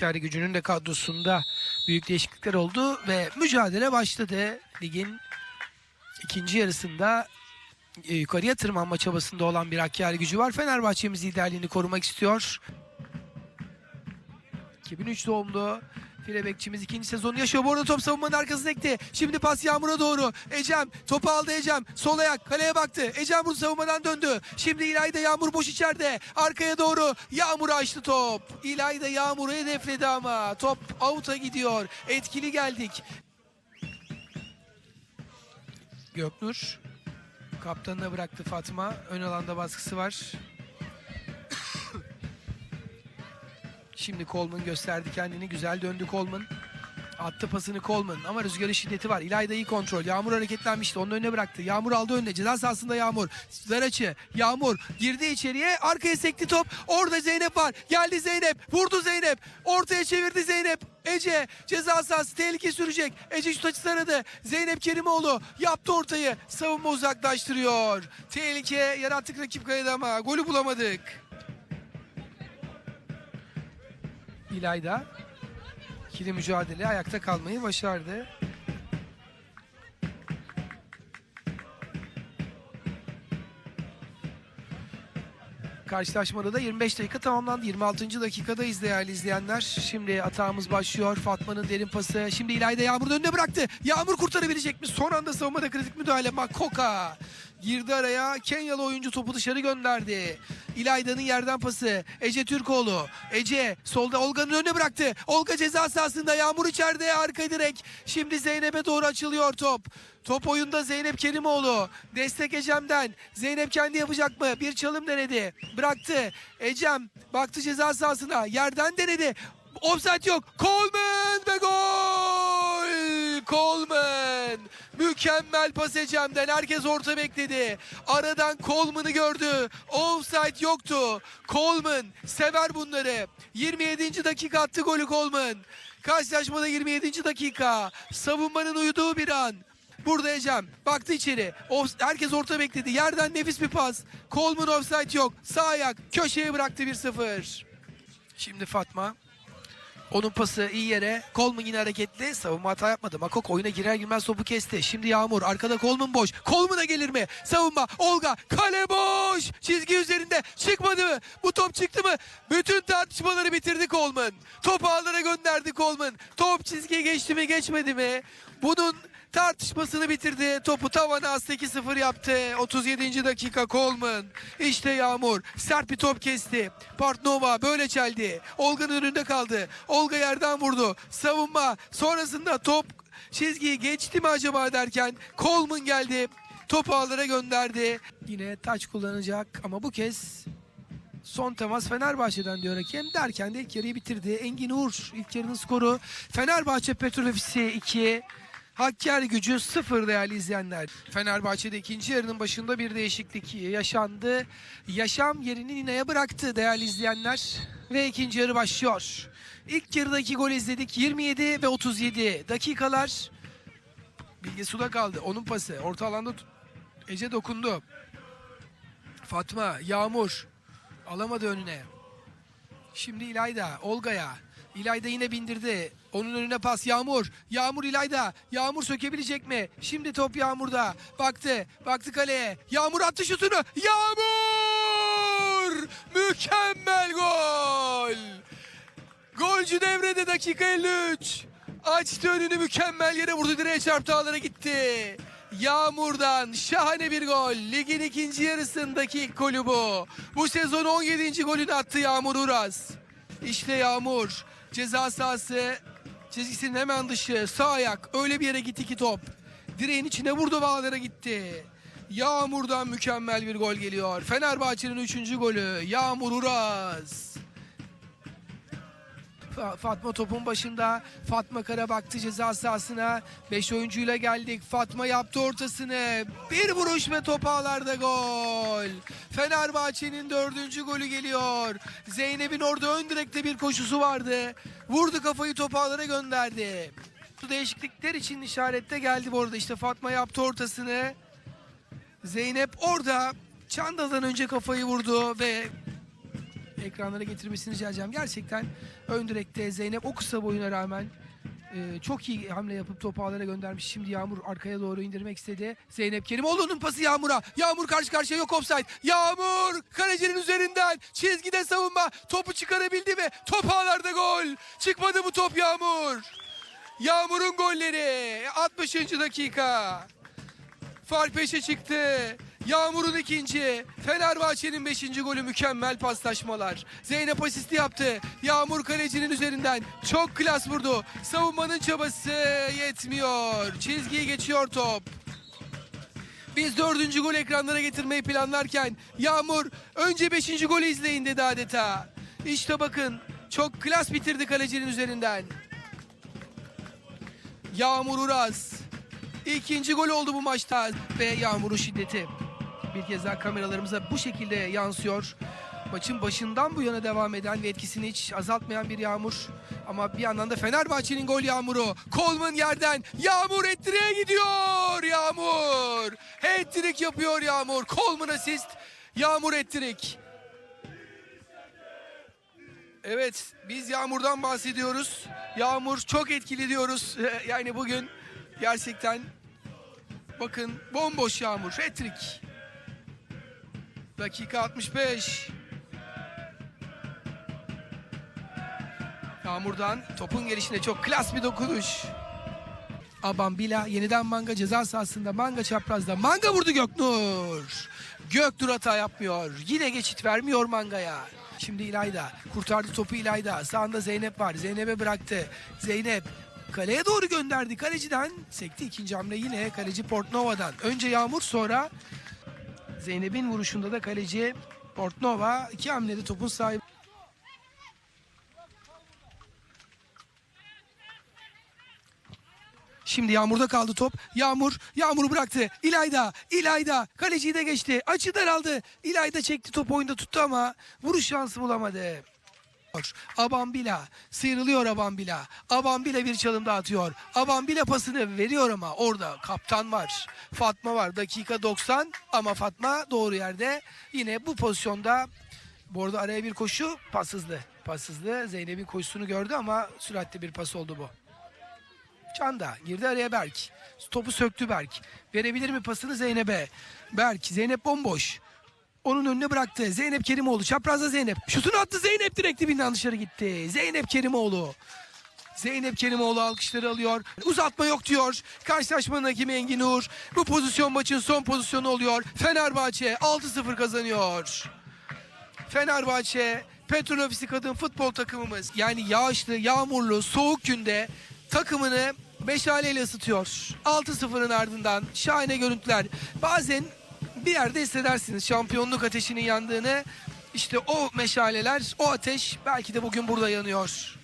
Hakkari gücünün de kadrosunda büyük değişiklikler oldu ve mücadele başladı. Ligin ikinci yarısında e, yukarıya tırmanma çabasında olan bir Hakkari gücü var. Fenerbahçe'miz liderliğini korumak istiyor. 2003 doğumlu file ikinci sezonu yaşıyor. Bu arada top savunmanın arkasına ekti. Şimdi pas Yağmur'a doğru. Ecem topu aldı Ecem. Sol ayak kaleye baktı. Ecem bu savunmadan döndü. Şimdi İlayda Yağmur boş içeride. Arkaya doğru Yağmur açtı top. İlayda Yağmur'u hedefledi ama top out'a gidiyor. Etkili geldik. Göknur kaptanına bıraktı Fatma. Ön alanda baskısı var. Şimdi Coleman gösterdi kendini. Güzel döndü Coleman. Attı pasını Coleman ama rüzgarın şiddeti var. İlayda iyi kontrol. Yağmur hareketlenmişti. Onun önüne bıraktı. Yağmur aldı önüne. Ceza sahasında Yağmur. Ver açı. Yağmur girdi içeriye. Arkaya sekti top. Orada Zeynep var. Geldi Zeynep. Vurdu Zeynep. Ortaya çevirdi Zeynep. Ece ceza sahası tehlike sürecek. Ece şut açısı aradı. Zeynep Kerimoğlu yaptı ortayı. Savunma uzaklaştırıyor. Tehlike yarattık rakip kalede ama golü bulamadık. İlayda ikili mücadele ayakta kalmayı başardı. Karşılaşmada da 25 dakika tamamlandı. 26. dakikadayız değerli izleyenler. Şimdi atağımız başlıyor. Fatma'nın derin pası. Şimdi İlayda Yağmur'un önüne bıraktı. Yağmur kurtarabilecek mi? Son anda savunmada kritik müdahale. Makoka girdi araya. Kenyalı oyuncu topu dışarı gönderdi. İlayda'nın yerden pası. Ece Türkoğlu. Ece solda Olga'nın önüne bıraktı. Olga ceza sahasında. Yağmur içeride. Arka direk. Şimdi Zeynep'e doğru açılıyor top. Top oyunda Zeynep Kerimoğlu. Destek Ecem'den. Zeynep kendi yapacak mı? Bir çalım denedi. Bıraktı. Ecem baktı ceza sahasına. Yerden denedi. Offside yok. Coleman ve gol! Coleman! Mükemmel pas Ecem'den. Herkes orta bekledi. Aradan Coleman'ı gördü. Offside yoktu. Coleman sever bunları. 27. dakika attı golü Coleman. Karşılaşmada 27. dakika. Savunmanın uyuduğu bir an. Burada Ecem baktı içeri. Off- herkes orta bekledi. Yerden nefis bir pas. Coleman offside yok. Sağ ayak köşeye bıraktı 1-0. Şimdi Fatma. Onun pası iyi yere. Coleman yine hareketli. Savunma hata yapmadı. Makok oyuna girer girmez topu kesti. Şimdi Yağmur. Arkada Coleman boş. Coleman'a gelir mi? Savunma. Olga. Kale boş. Çizgi üzerinde. Çıkmadı mı? Bu top çıktı mı? Bütün tartışmaları bitirdi Coleman. Top ağlara gönderdi Coleman. Top çizgiye geçti mi geçmedi mi? Bunun tartışmasını bitirdi. Topu tavana astı 2-0 yaptı. 37. dakika Coleman. İşte Yağmur. Sert bir top kesti. Partnova böyle çeldi. Olga'nın önünde kaldı. Olga yerden vurdu. Savunma. Sonrasında top çizgiyi geçti mi acaba derken Coleman geldi. Topu ağlara gönderdi. Yine taç kullanacak ama bu kez Son temas Fenerbahçe'den diyor hakem. Derken de ilk yarıyı bitirdi. Engin Uğur ilk yarının skoru. Fenerbahçe Petrol Ofisi 2. Hakkari gücü 0 değerli izleyenler. Fenerbahçe'de ikinci yarının başında bir değişiklik yaşandı. Yaşam yerini Nina'ya bıraktı değerli izleyenler. Ve ikinci yarı başlıyor. İlk yarıdaki gol izledik. 27 ve 37 dakikalar. Bilge suda kaldı. Onun pası. Orta alanda Ece dokundu. Fatma, Yağmur. Alamadı önüne. Şimdi İlayda, Olga'ya. İlayda yine bindirdi. Onun önüne pas Yağmur. Yağmur İlayda. Yağmur sökebilecek mi? Şimdi top Yağmur'da. Baktı. Baktı kaleye. Yağmur attı şutunu. Yağmur! Mükemmel gol! Golcü devrede dakika 53. Açtı önünü mükemmel yere vurdu direğe çarptı ağlara gitti. Yağmur'dan şahane bir gol. Ligin ikinci yarısındaki ilk golü bu. Bu sezon 17. golünü attı Yağmur Uras. İşte Yağmur. Ceza sahası çizgisinin hemen dışı. Sağ ayak. Öyle bir yere gitti ki top. Direğin içine vurdu ve ağlara gitti. Yağmur'dan mükemmel bir gol geliyor. Fenerbahçe'nin 3. golü. Yağmur Uras. Fa- Fatma topun başında. Fatma Kara baktı ceza sahasına. 5 oyuncuyla geldik. Fatma yaptı ortasını. Bir vuruş ve top ağlarda gol. Fenerbahçe'nin dördüncü golü geliyor. Zeynep'in orada ön direkte bir koşusu vardı. Vurdu kafayı top ağlara gönderdi. Değişiklikler için işarette geldi bu arada. İşte Fatma yaptı ortasını. Zeynep orada Çandal'dan önce kafayı vurdu ve ekranlara getirmesini rica edeceğim. Gerçekten ön direkte Zeynep o kısa boyuna rağmen e, çok iyi hamle yapıp topu göndermiş. Şimdi Yağmur arkaya doğru indirmek istedi. Zeynep Kerimoğlu'nun pası Yağmur'a. Yağmur karşı karşıya yok offside. Yağmur kalecinin üzerinden çizgide savunma. Topu çıkarabildi mi? Top ağlarda gol. Çıkmadı bu top Yağmur. Yağmur'un golleri 60. dakika. Fark 5'e çıktı. Yağmur'un ikinci. Fenerbahçe'nin beşinci golü mükemmel paslaşmalar. Zeynep asisti yaptı. Yağmur kalecinin üzerinden çok klas vurdu. Savunmanın çabası yetmiyor. Çizgiyi geçiyor top. Biz dördüncü gol ekranlara getirmeyi planlarken Yağmur önce beşinci golü izleyin dedi adeta. İşte bakın çok klas bitirdi kalecinin üzerinden. Yağmur Uraz. İkinci gol oldu bu maçta ve Yağmur'un şiddeti. Bir kez daha kameralarımıza bu şekilde yansıyor. Maçın başından bu yana devam eden ve etkisini hiç azaltmayan bir Yağmur. Ama bir yandan da Fenerbahçe'nin gol Yağmur'u. Kolman yerden Yağmur ettireye gidiyor Yağmur. Hat-trick yapıyor Yağmur. Kolman asist. Yağmur ettirik. Evet biz Yağmur'dan bahsediyoruz. Yağmur çok etkili diyoruz. Yani bugün gerçekten bakın bomboş Yağmur. Hat-trick. Dakika 65. Yağmur'dan topun gelişine çok klas bir dokunuş. Aban Bila yeniden Manga ceza sahasında Manga çaprazda Manga vurdu Göknur. Göknur hata yapmıyor. Yine geçit vermiyor Manga'ya. Şimdi İlayda kurtardı topu İlayda. Sağında Zeynep var. Zeynep'e bıraktı. Zeynep kaleye doğru gönderdi. Kaleciden sekti ikinci hamle yine kaleci Portnova'dan. Önce Yağmur sonra Zeynep'in vuruşunda da kaleci Portnova iki hamlede topun sahibi. Şimdi Yağmur'da kaldı top. Yağmur, Yağmur bıraktı. İlayda, İlayda kaleciyi de geçti. Açı daraldı. İlayda çekti top oyunda tuttu ama vuruş şansı bulamadı. Abambila sıyrılıyor Abambila. Abambila bir çalım daha atıyor. Abambila pasını veriyor ama orada kaptan var. Fatma var. Dakika 90 ama Fatma doğru yerde. Yine bu pozisyonda bu arada araya bir koşu pas hızlı. Pas hızlı. Zeynep'in koşusunu gördü ama süratli bir pas oldu bu. Çanda girdi araya Berk. Topu söktü Berk. Verebilir mi pasını Zeynep'e? Berk. Zeynep bomboş. Onun önüne bıraktı. Zeynep Kerimoğlu. Çaprazda Zeynep. Şutunu attı Zeynep direkt dibinden dışarı gitti. Zeynep Kerimoğlu. Zeynep Kerimoğlu alkışları alıyor. Uzatma yok diyor. Karşılaşmanın hakemi Engin Uğur. Bu pozisyon maçın son pozisyonu oluyor. Fenerbahçe 6-0 kazanıyor. Fenerbahçe Petrol Ofisi kadın futbol takımımız yani yağışlı, yağmurlu, soğuk günde takımını meşaleyle ısıtıyor. 6-0'ın ardından şahane görüntüler. Bazen bir yerde hissedersiniz şampiyonluk ateşinin yandığını. İşte o meşaleler, o ateş belki de bugün burada yanıyor.